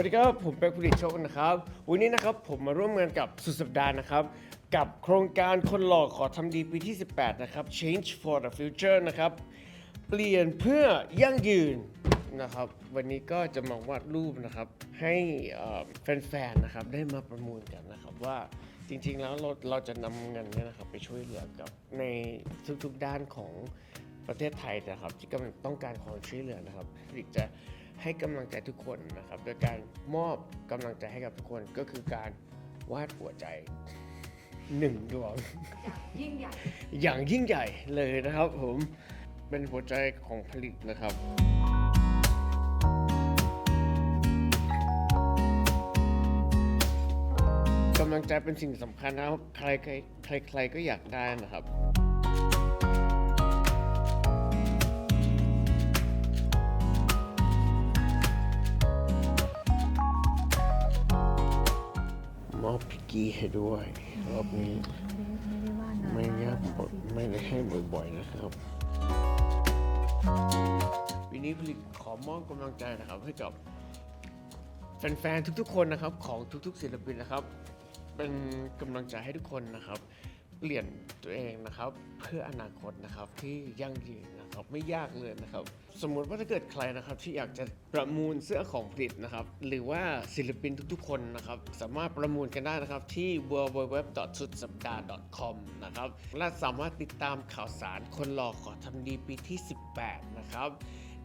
วัสดีครับผมเป็กผลิตโชคนะครับ วันนี้นะครับผมมาร่วมงานกับสุดสัปดาห์นะครับ กับโครงการคนหล่อขอทำดีปีที่ 18 นะครับ Change for the Future นะครับ เปลี่ยนเพื่อยั่งยืนนะครับ วันนี้ก็จะมาวาดรูปนะครับ ให้แฟนๆนะครับได้มาประมูลกันนะครับว่าจริงๆแล้วเราเราจะนำเงินเนี่ยนะครับไปช่วยเหลือกับในทุกๆด้านของประเทศไทยนะครับ ที่กำลังต้องการความช่วยเหลือนะครับผลิตจะ ให้กำลังใจทุกคนนะครับโดยการมอบกำลังใจให้กับทุกคนก็คือการวาดหัวใจหนึ่งดวง ยิ่งใหญ่ อย่างยิ่งใหญ่เลยนะครับผมเป็นหัวใจของผลิตนะครับ กำลังใจเป็นสิ่งสำคัญนะครับ ใครใครใครใครก็อยากได้นะครับ อบพิกกี้ให้ด้วยรอบนี้ไม่ได้ว่านะไม่ได้ไม่ได้ให้บ่อยๆนะครับวันนี้ผลิตขอมอบกำลังใจนะครับให้กับแฟนๆทุกๆ คนนะครับ ของทุกๆศิลปินนะครับ เป็นกำลังใจให้ทุกคนนะครับ เปลี่ยนตัวเองนะครับ เพื่ออนาคตนะครับที่ยั่งยืนนะ ครับไม่ยากเลยนะครับ สมมุติว่าถ้าเกิดใครนะครับที่อยากจะประมูลเสื้อของผลิตนะครับ หรือว่าศิลปินทุกๆคนนะครับ สามารถประมูลกันได้นะครับที่ www.sudsapdah.com นะครับและสามารถติดตามข่าวสารคนรอขอทำดีปีที่ 18 นะครับ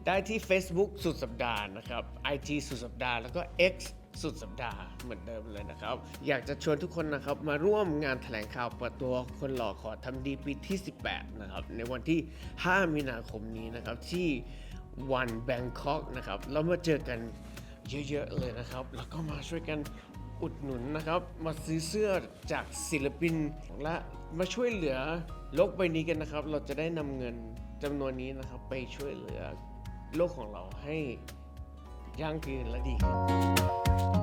ได้ที่ Facebook สุดสัปดาห์นะครับ IG สุดสัปดาห์แล้วก็ X สุดสัปดาห์เหมือนเดิมเลยนะครับ อยากจะชวนทุกคนนะครับมาร่วมงานแถลงข่าวเปิดตัวคนหล่อขอทำดีปีที่ 18 นะครับ ในวันที่ 5 มีนาคมนี้นะครับ ที่วันแบงคอกนะครับเรามาเจอกันเยอะๆเลยนะครับ แล้วก็มาช่วยกันอุดหนุนนะครับ มาซื้อเสื้อจากศิลปินและมาช่วยเหลือโลกใบนี้กันนะครับ เราจะได้นำเงินจำนวนนี้นะครับ ไปช่วยเหลือโลกของเราให้ ยั่งยืนและดีขึ้น